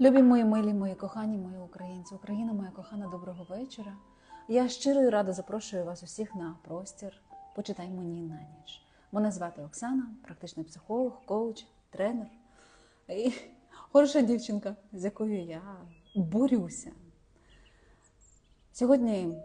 Любі мої милі, мої кохані, мої українці, Україна, моя кохана, доброго вечора. Я щиро і рада запрошую вас усіх на простір. Почитай мені на ніч. Мене звати Оксана, практичний психолог, коуч, тренер і хороша дівчинка, з якою я борюся. Сьогодні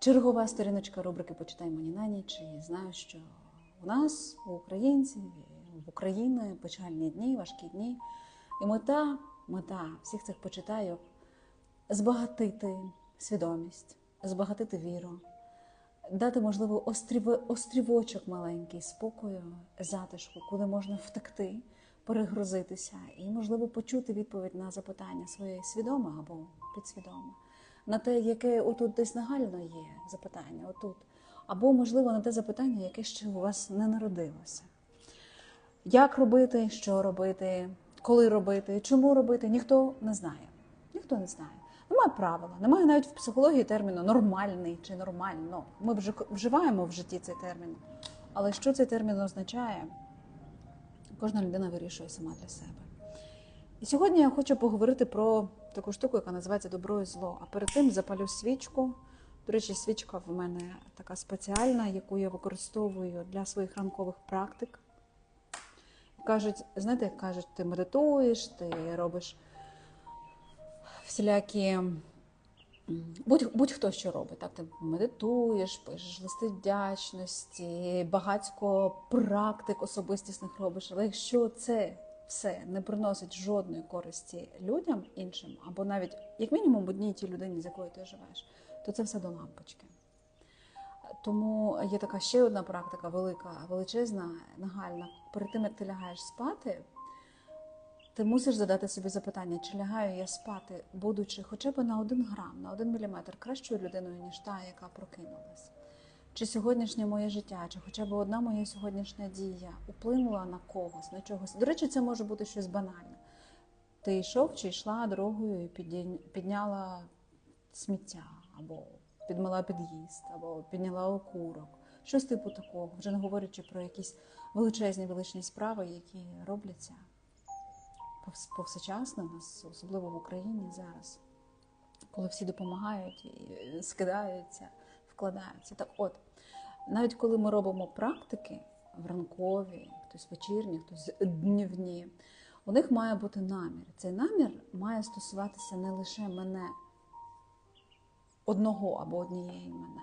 чергова сторіночка рубрики Почитай мені на ніч. І знаю, що у нас, у українців, в Україні печальні дні, важкі дні. І мета, мета всіх цих почитайок збагатити свідомість, збагатити віру, дати, можливо, острів, острівочок маленький спокою, затишку, куди можна втекти, перегрузитися і, можливо, почути відповідь на запитання своє свідоме або підсвідоме, на те, яке отут десь нагально є запитання, отут, або, можливо, на те запитання, яке ще у вас не народилося. Як робити, що робити, коли робити, чому робити, ніхто не знає. Ніхто не знає. Немає правила, немає навіть в психології терміну нормальний чи нормально. Ми вже вживаємо в житті цей термін. Але що цей термін означає, кожна людина вирішує сама для себе. І сьогодні я хочу поговорити про таку штуку, яка називається добро і зло. А перед тим запалю свічку. До речі, свічка в мене така спеціальна, яку я використовую для своїх ранкових практик. Кажуть, знаєте, як кажуть, ти медитуєш, ти робиш всілякі. Будь, будь-хто що робить, так ти медитуєш, пишеш листи вдячності, багатько практик особистісних робиш. Але якщо це все не приносить жодної користі людям іншим, або навіть як мінімум одній тій людині, з якою ти живеш, то це все до лампочки. Тому є така ще одна практика, велика, величезна, нагальна. Перед тим як ти лягаєш спати, ти мусиш задати собі запитання, чи лягаю я спати, будучи хоча б на один грам, на один міліметр кращою людиною, ніж та, яка прокинулась. Чи сьогоднішнє моє життя, чи хоча б одна моя сьогоднішня дія вплинула на когось, на чогось. До речі, це може бути щось банальне. Ти йшов чи йшла дорогою і підняла сміття або підмила під'їзд або підняла окурок, щось типу такого, вже не говорячи про якісь величезні величні справи, які робляться повсечасно у нас, особливо в Україні зараз, коли всі допомагають і скидаються, вкладаються. Так от, навіть коли ми робимо практики в ранкові, хтось вечірні, хтось днівні, у них має бути намір. Цей намір має стосуватися не лише мене одного або однієї мене.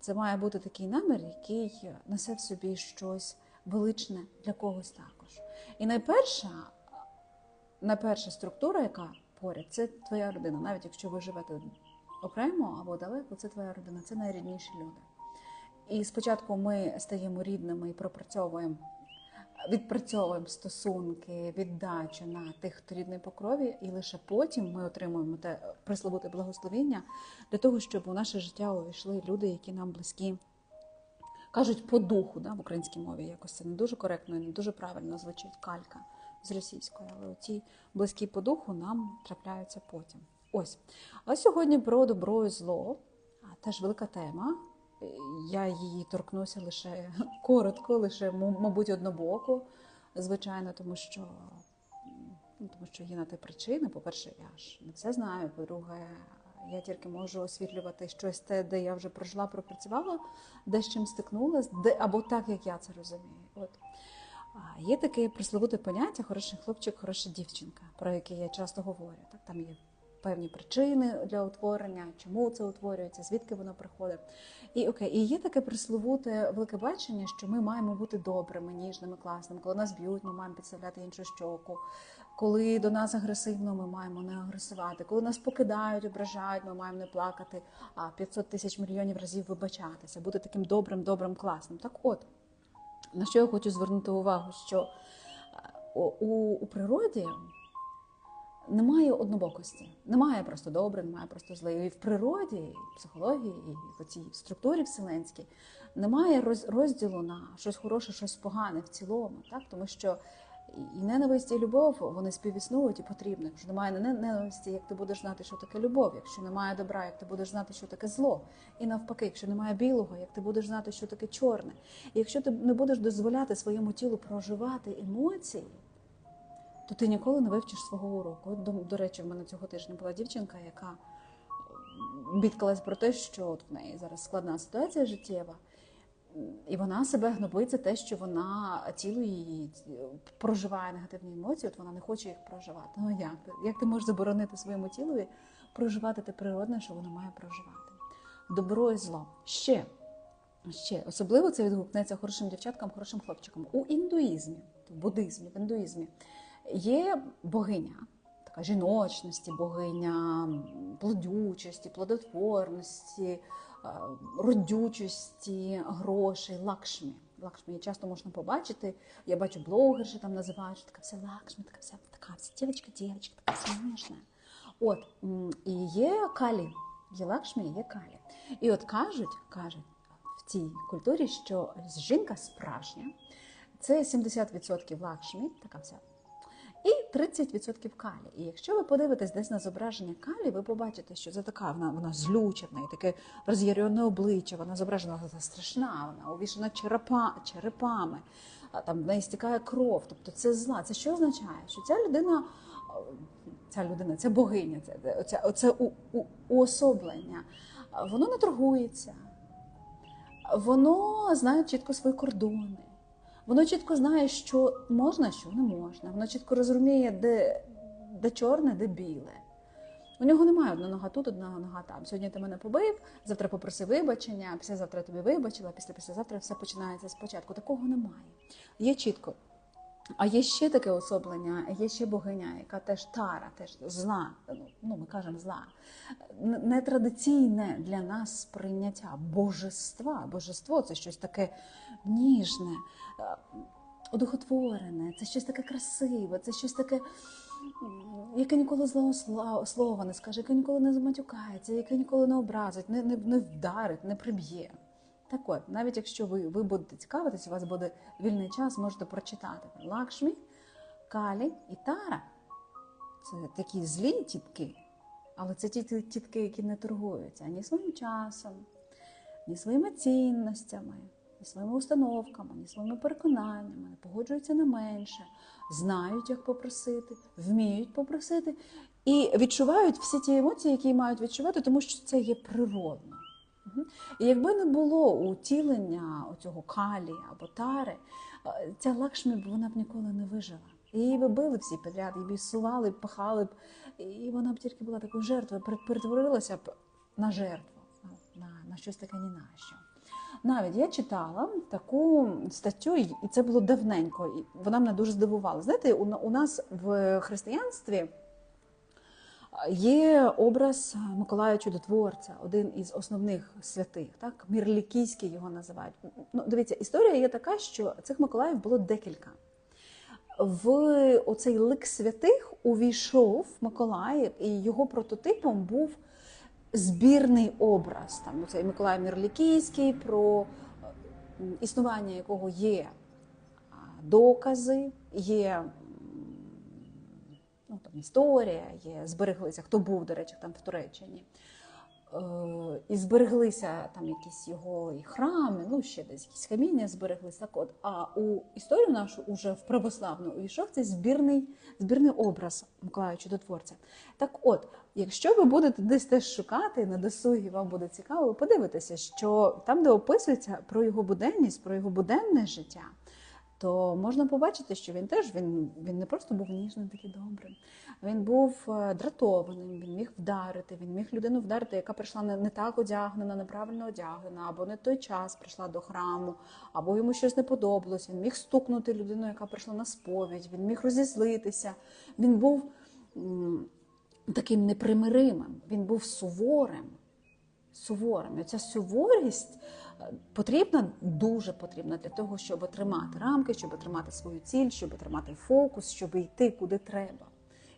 Це має бути такий намір, який несе в собі щось величне для когось також. І найперша, найперша структура, яка поряд, це твоя родина. Навіть якщо ви живете окремо або далеко, це твоя родина, це найрідніші люди. І спочатку ми стаємо рідними і пропрацьовуємо відпрацьовуємо стосунки, віддачу на тих, хто рідний по крові, і лише потім ми отримуємо те присловуте благословіння для того, щоб у наше життя увійшли люди, які нам близькі. Кажуть по духу, да, в українській мові якось це не дуже коректно і не дуже правильно звучить калька з російської, але ці близькі по духу нам трапляються потім. Ось. А сьогодні про добро і зло, теж велика тема. Я її торкнуся лише коротко, лише, мабуть, однобоко, звичайно, тому що ну, тому що є на те причини. По-перше, я ж не все знаю. По-друге, я тільки можу освітлювати щось те, де я вже прожила, пропрацювала, де з чим стикнулася, де або так, як я це розумію. От. Є таке присловуте поняття хороший хлопчик, хороша дівчинка, про яке я часто говорю. Так, Там є певні причини для утворення, чому це утворюється, звідки воно приходить. І окей, і є таке присловуте велике бачення, що ми маємо бути добрими, ніжними, класними. Коли нас б'ють, ми маємо підставляти іншу щоку. Коли до нас агресивно, ми маємо не агресувати. Коли нас покидають, ображають, ми маємо не плакати, а 500 тисяч мільйонів разів вибачатися, бути таким добрим, добрим, класним. Так от, на що я хочу звернути увагу, що у, у, у природі немає однобокості, немає просто добре, немає просто зле. І в природі, і в психології, і в цій структурі вселенській немає розділу на щось хороше, щось погане в цілому, так тому що і ненависть, і любов вони співіснують і потрібні. Якщо немає ненависті, як ти будеш знати, що таке любов, якщо немає добра, як ти будеш знати, що таке зло. І навпаки, якщо немає білого, як ти будеш знати, що таке чорне. І якщо ти не будеш дозволяти своєму тілу проживати емоції то ти ніколи не вивчиш свого уроку. До, до речі, в мене цього тижня була дівчинка, яка бідкалась про те, що от в неї зараз складна ситуація життєва. І вона себе гнобить за те, що вона тіло її проживає негативні емоції, от вона не хоче їх проживати. Ну як? Як ти можеш заборонити своєму тілові проживати те природне, що воно має проживати? Добро і зло. Ще, ще особливо це відгукнеться хорошим дівчаткам, хорошим хлопчикам. У індуїзмі, в буддизмі, в індуїзмі є богиня, така жіночності, богиня плодючості, плодотворності. Е, родючості, грошей, лакшмі. Лакшмі часто можна побачити. Я бачу блогерші там називають, що така вся лакшмі, така вся така вся дівчинка, дівчинка, така вся ніжна. От, і є калі, є лакшмі, є калі. І от кажуть, кажуть в цій культурі, що жінка справжня, це 70% лакшмі, така вся і 30% калі. І якщо ви подивитесь десь на зображення калі, ви побачите, що це така вона вона злюча, в неї таке роз'ярене обличчя, вона зображена вона страшна, вона увішана черепа, черепами, там в неї стікає кров. Тобто це зла. Це що означає? Що ця людина, ця людина, ця богиня, це оце, оце у, у, уособлення, воно не торгується, воно знає чітко свої кордони. Воно чітко знає, що можна, що не можна. Воно чітко розуміє, де де чорне, де біле. У нього немає одна нога тут, одна нога там. Сьогодні ти мене побив, завтра попросив вибачення, післязавтра тобі вибачила, після післязавтра все починається спочатку. Такого немає. Є чітко. А є ще таке особлення, є ще богиня, яка теж тара, теж зла, ну ми кажемо зла, нетрадиційне для нас сприйняття божества. Божество це щось таке ніжне, одухотворене, це щось таке красиве, це щось таке, яке ніколи злого слова не скаже, яке ніколи не заматюкається, яке ніколи не образить, не, не, не вдарить, не приб'є. Так от, навіть якщо ви ви будете цікавитись, у вас буде вільний час, можете прочитати Лакшмі, Калі і Тара. Це такі злі тітки, але це ті тітки, які не торгуються ні своїм часом, ні своїми цінностями, ні своїми установками, ні своїми переконаннями, не погоджуються на менше, знають, як попросити, вміють попросити і відчувають всі ті емоції, які мають відчувати, тому що це є природно. І якби не було утілення цього калі або тари, е, ця лакшмі б вона б ніколи не вижила. Її би били всі підряд, її б сували, пахали б, і вона б тільки була такою жертвою, перетворилася б на жертву, на, на щось таке ні на що. Навіть я читала таку статтю, і це було давненько, і вона мене дуже здивувала. Знаєте, у нас в християнстві. Є образ Миколая Чудотворця, один із основних святих, так Мірлікійський його називають. Ну, Дивіться, історія є така, що цих Миколаїв було декілька. В оцей лик святих увійшов Миколаїв, і його прототипом був збірний образ. Там цей Миколай Мірлікійський, про існування якого є докази, є ну там історія є, збереглися, хто був, до речі, там в Туреччині. Е, і збереглися там якісь його і храми, ну ще десь якісь каміння збереглися. Так от, а у історію нашу уже в православну увійшов цей збірний збірний образ Миколая Чудотворця. Так от, якщо ви будете десь теж шукати на досугі, вам буде цікаво, ви подивитеся, що там, де описується про його буденність, про його буденне життя то можна побачити, що він теж він він не просто був ніжним, такий добрим. Він був е, дратованим, він міг вдарити, він міг людину вдарити, яка прийшла не, не так одягнена, неправильно одягнена, або не той час прийшла до храму, або йому щось не подобалось. Він міг стукнути людину, яка прийшла на сповідь, він міг розізлитися. Він був таким непримиримим, він був суворим. Суворим. І ця суворість потрібна, дуже потрібна для того, щоб тримати рамки, щоб тримати свою ціль, щоб тримати фокус, щоб йти куди треба.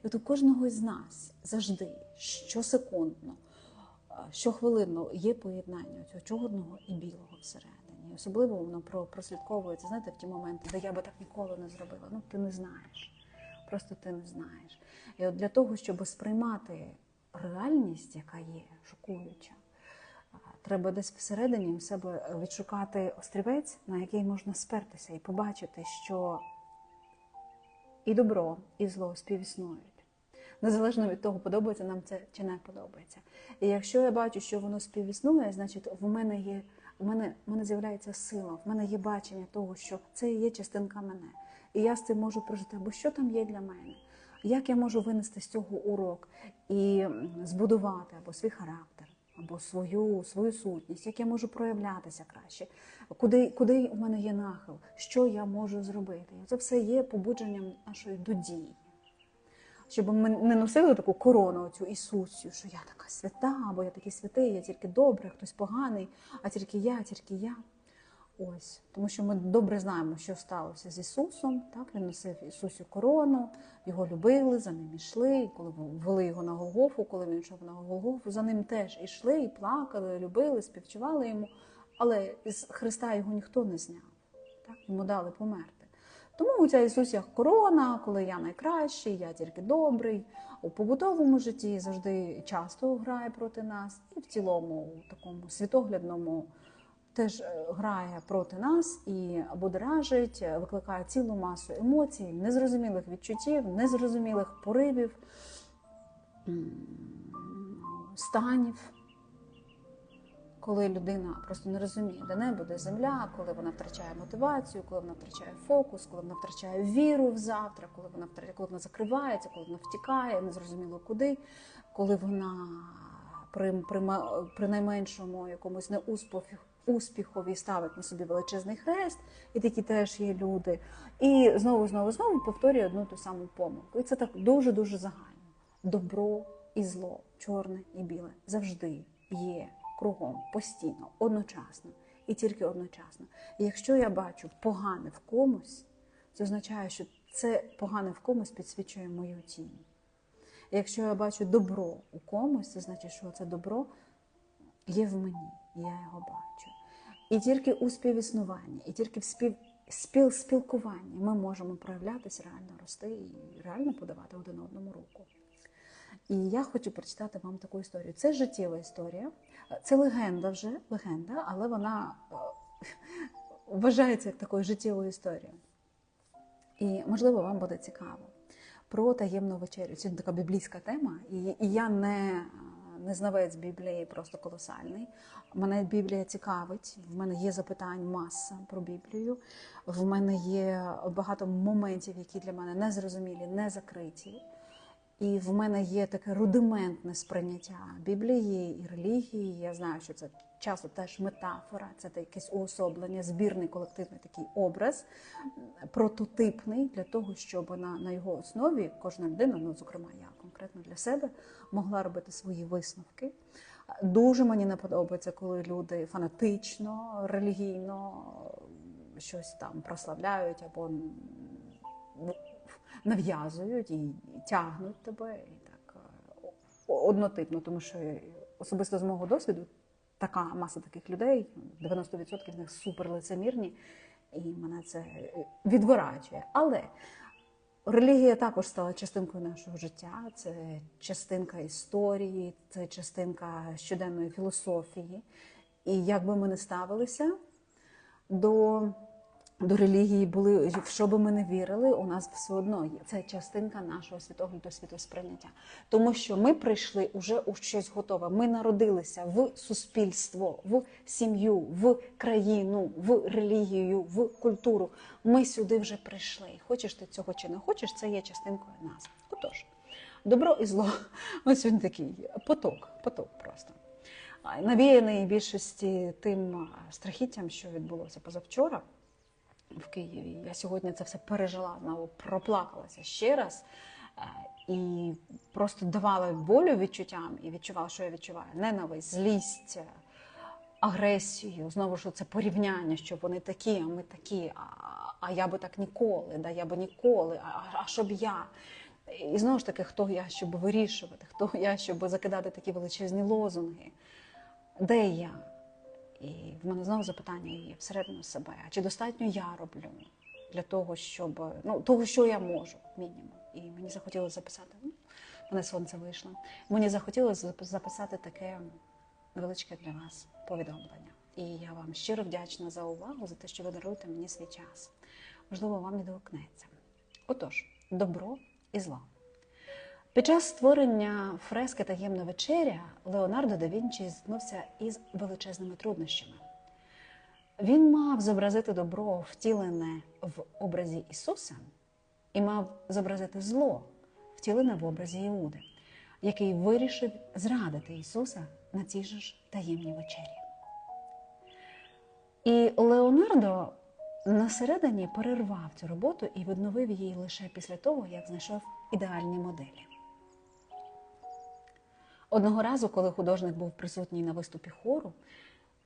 І от у кожного із нас завжди, щосекундно, щохвилинно є поєднання цього чорного і білого всередині. Особливо воно прослідковується, знаєте, в ті моменти, де я би так ніколи не зробила. Ну, ти не знаєш. Просто ти не знаєш. І от для того, щоб сприймати реальність, яка є, шокуюча, Треба десь всередині в себе відшукати острівець, на який можна спертися, і побачити, що і добро, і зло співіснують. Незалежно від того, подобається нам це чи не подобається. І якщо я бачу, що воно співіснує, значить в мене є в мене, в мене з'являється сила, в мене є бачення того, що це є частинка мене. І я з цим можу прожити, або що там є для мене, як я можу винести з цього урок і збудувати або свій характер, або свою, свою сутність, як я можу проявлятися краще, куди, куди у мене є нахил, що я можу зробити. Це все є побудженням нашої до дії. Щоб ми не носили таку корону, цю Ісусю, що я така свята, або я такий святий, я тільки добрий, хтось поганий, а тільки я, тільки я. Ось, тому що ми добре знаємо, що сталося з Ісусом. Так, він носив Ісусю корону, його любили, за ним йшли. І коли ввели його на Голгофу, коли він йшов на Голгофу, за ним теж йшли і плакали, любили, співчували йому. Але з Христа його ніхто не зняв. Так, йому дали померти. Тому у ця Ісусія корона, коли я найкращий, я тільки добрий. У побутовому житті завжди часто грає проти нас, і в цілому, у такому світоглядному теж е, грає проти нас і будоражить, е, викликає цілу масу емоцій, незрозумілих відчуттів, незрозумілих поривів, станів. Коли людина просто не розуміє, де небо, де земля, коли вона втрачає мотивацію, коли вона втрачає фокус, коли вона втрачає віру в завтра, коли вона втрачає, коли вона закривається, коли вона втікає, незрозуміло куди, коли вона при, при, при найменшому якомусь неуспіху успіхові ставить на собі величезний хрест, і такі теж є люди. І знову, знову, знову повторює одну ту саму помилку. І це так дуже дуже загально. Добро і зло, чорне і біле завжди є кругом, постійно, одночасно і тільки одночасно. І якщо я бачу погане в комусь, це означає, що це погане в комусь підсвічує мою тінь. Якщо я бачу добро у комусь, це значить, що це добро є в мені, я його бачу. І тільки у співіснуванні, і тільки в спів... спіл... спілкуванні ми можемо проявлятися, реально рости і реально подавати один одному руку. І я хочу прочитати вам таку історію. Це життєва історія, це легенда вже, легенда, але вона е, вважається як такою життєвою історією. І можливо вам буде цікаво про таємну вечерю. Це така біблійська тема, і, і я не, не знавець Біблії, просто колосальний. Мене Біблія цікавить. В мене є запитань маса про Біблію. В мене є багато моментів, які для мене не зрозумілі, не закриті. І в мене є таке рудиментне сприйняття Біблії і релігії. Я знаю, що це часто теж метафора, це якесь уособлення, збірний колективний такий образ, прототипний для того, щоб на, на його основі кожна людина, ну зокрема я конкретно для себе, могла робити свої висновки. Дуже мені не подобається, коли люди фанатично, релігійно щось там прославляють або нав'язують і тягнуть тебе і так е, однотипно, тому що особисто з мого досвіду така маса таких людей, 90% з них суперлицемірні, і мене це відворачує. Але релігія також стала частинкою нашого життя, це частинка історії, це частинка щоденної філософії. І як би ми не ставилися до до релігії були, в що би ми не вірили, у нас все одно є. Це частинка нашого світогляду, світосприйняття. Тому що ми прийшли уже у щось готове. Ми народилися в суспільство, в сім'ю, в країну, в релігію, в культуру. Ми сюди вже прийшли. Хочеш ти цього чи не хочеш, це є частинкою нас. Отож, добро і зло. Ось сьогодні такий поток, поток просто. Навіяний більшості тим страхіттям, що відбулося позавчора в Києві. Я сьогодні це все пережила, знову проплакалася ще раз і просто давала волю відчуттям і відчувала, що я відчуваю ненависть, злість, агресію. Знову ж це порівняння, що вони такі, а ми такі. А, а я би так ніколи, да я би ніколи, а, а щоб я. І знову ж таки, хто я, щоб вирішувати, хто я, щоб закидати такі величезні лозунги. Де я? І в мене знову запитання є всередину себе. А чи достатньо я роблю для того, щоб ну того, що я можу, мінімум. І мені захотілося записати. Ну, мене сонце вийшло. Мені захотілося записати таке невеличке для вас повідомлення. І я вам щиро вдячна за увагу, за те, що ви даруєте мені свій час. Можливо, вам відгукнеться. Отож, добро і зло. Під час створення фрески Таємна вечеря Леонардо да Вінчі зіткнувся із величезними труднощами. Він мав зобразити добро, втілене в образі Ісуса, і мав зобразити зло, втілене в образі Іуди, який вирішив зрадити Ісуса на цій ж таємній вечері. І Леонардо на середині перервав цю роботу і відновив її лише після того, як знайшов ідеальні моделі. Одного разу, коли художник був присутній на виступі хору,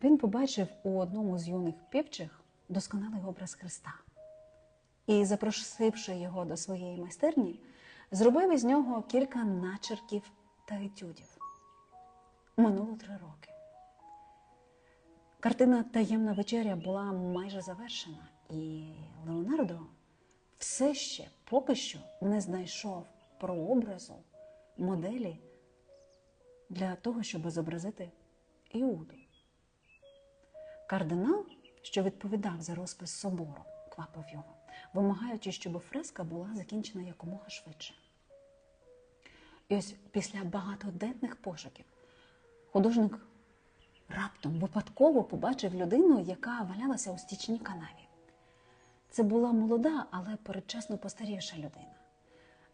він побачив у одному з юних півчих досконалий образ Христа. І, запросивши його до своєї майстерні, зробив із нього кілька начерків та етюдів. Минуло три роки. Картина Таємна вечеря була майже завершена, і Леонардо все ще поки що не знайшов прообразу моделі для того, щоб зобразити Іуду. Кардинал, що відповідав за розпис собору, квапив його, вимагаючи, щоб фреска була закінчена якомога швидше. І ось після багатоденних пошуків художник раптом випадково побачив людину, яка валялася у стічній канаві. Це була молода, але передчасно постарівша людина.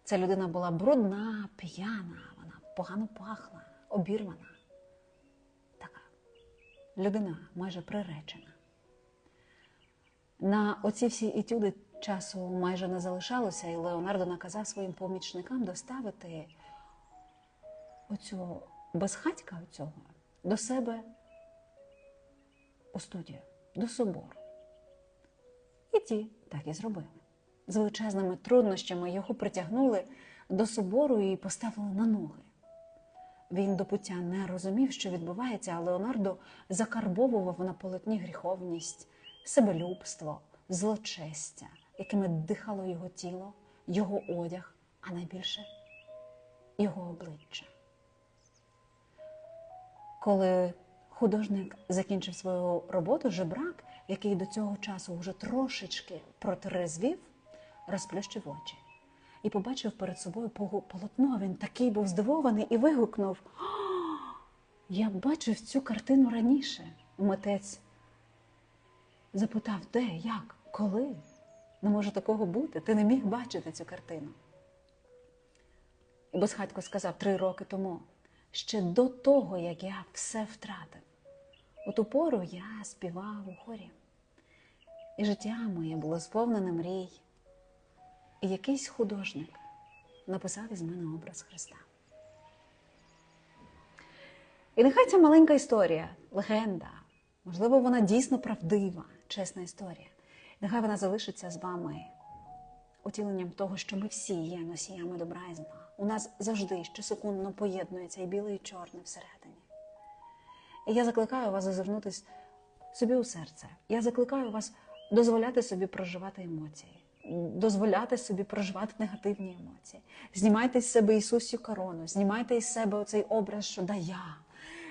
Ця людина була брудна, п'яна, вона погано пахла, обірвана. Така людина майже приречена. На оці всі етюди часу майже не залишалося, і Леонардо наказав своїм помічникам доставити оцю безхатька оцього до себе у студію, до собору. І ті так і зробили. З величезними труднощами його притягнули до собору і поставили на ноги. Він до пуття не розумів, що відбувається, а Леонардо закарбовував на полотні гріховність, себелюбство, злочестя, якими дихало його тіло, його одяг, а найбільше його обличчя. Коли художник закінчив свою роботу, жебрак, який до цього часу вже трошечки протрезвів, розплющив очі і побачив перед собою полотно. Він такий був здивований і вигукнув: Я бачив цю картину раніше. Митець запитав, де, як, коли? Не може такого бути. Ти не міг бачити цю картину. І безхатько сказав три роки тому, ще до того, як я все втратив. У ту пору я співав у хорі, і життя моє було сповнене мрій. І якийсь художник написав із мене образ Христа. І нехай ця маленька історія, легенда, можливо, вона дійсно правдива, чесна історія. Нехай вона залишиться з вами утіленням того, що ми всі є носіями добра і зла. У нас завжди щосекундно поєднується і біле, і чорне всередині. І я закликаю вас зазирнутися собі у серце. Я закликаю вас дозволяти собі проживати емоції дозволяти собі проживати негативні емоції. Знімайте з себе Ісусю корону, знімайте із себе оцей образ, що да я,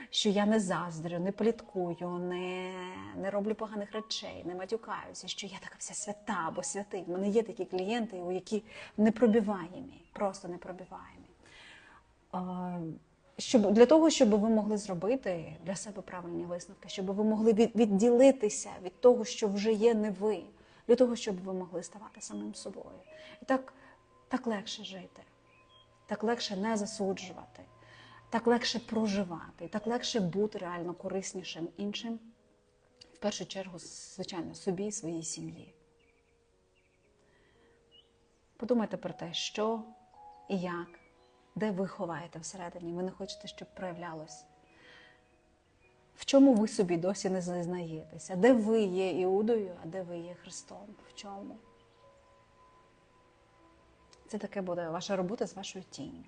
що я не заздрю, не пліткую, не не роблю поганих речей, не матюкаюся, що я така вся свята або святий. У мене є такі клієнти, у які непробиваємі, просто непробиваємі. Щоб для того, щоб ви могли зробити для себе правильні висновки, щоб ви могли відділитися від того, що вже є не ви для того, щоб ви могли ставати самим собою. І так, так легше жити, так легше не засуджувати, так легше проживати, так легше бути реально кориснішим іншим, в першу чергу, звичайно, собі і своїй сім'ї. Подумайте про те, що і як, де ви ховаєте всередині, ви не хочете, щоб проявлялось. В чому ви собі досі не зазнаєтеся? Де ви є Іудою, а де ви є Христом? В чому? Це таке буде ваша робота з вашою тінню.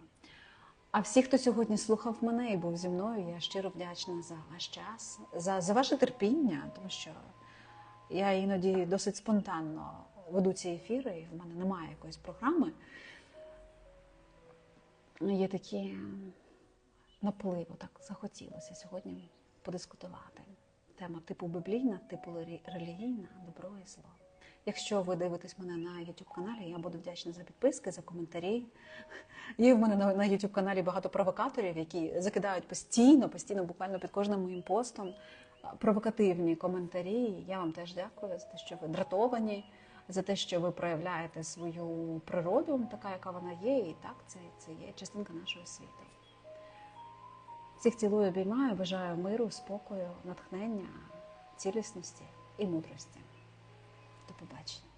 А всі, хто сьогодні слухав мене і був зі мною, я щиро вдячна за ваш час, за, за ваше терпіння, тому що я іноді досить спонтанно веду ці ефіри, і в мене немає якоїсь програми. Є такі напливо, так захотілося сьогодні подискутувати. Тема типу біблійна, типу релігійна, добро і зло. Якщо ви дивитесь мене на YouTube каналі, я буду вдячна за підписки, за коментарі. Є в мене на, YouTube каналі багато провокаторів, які закидають постійно, постійно, буквально під кожним моїм постом провокативні коментарі. Я вам теж дякую за те, що ви дратовані, за те, що ви проявляєте свою природу, така, яка вона є, і так це, це є частинка нашого світу. Всіх цілую, обіймаю, бажаю миру, спокою, натхнення, цілісності і мудрості. До побачення.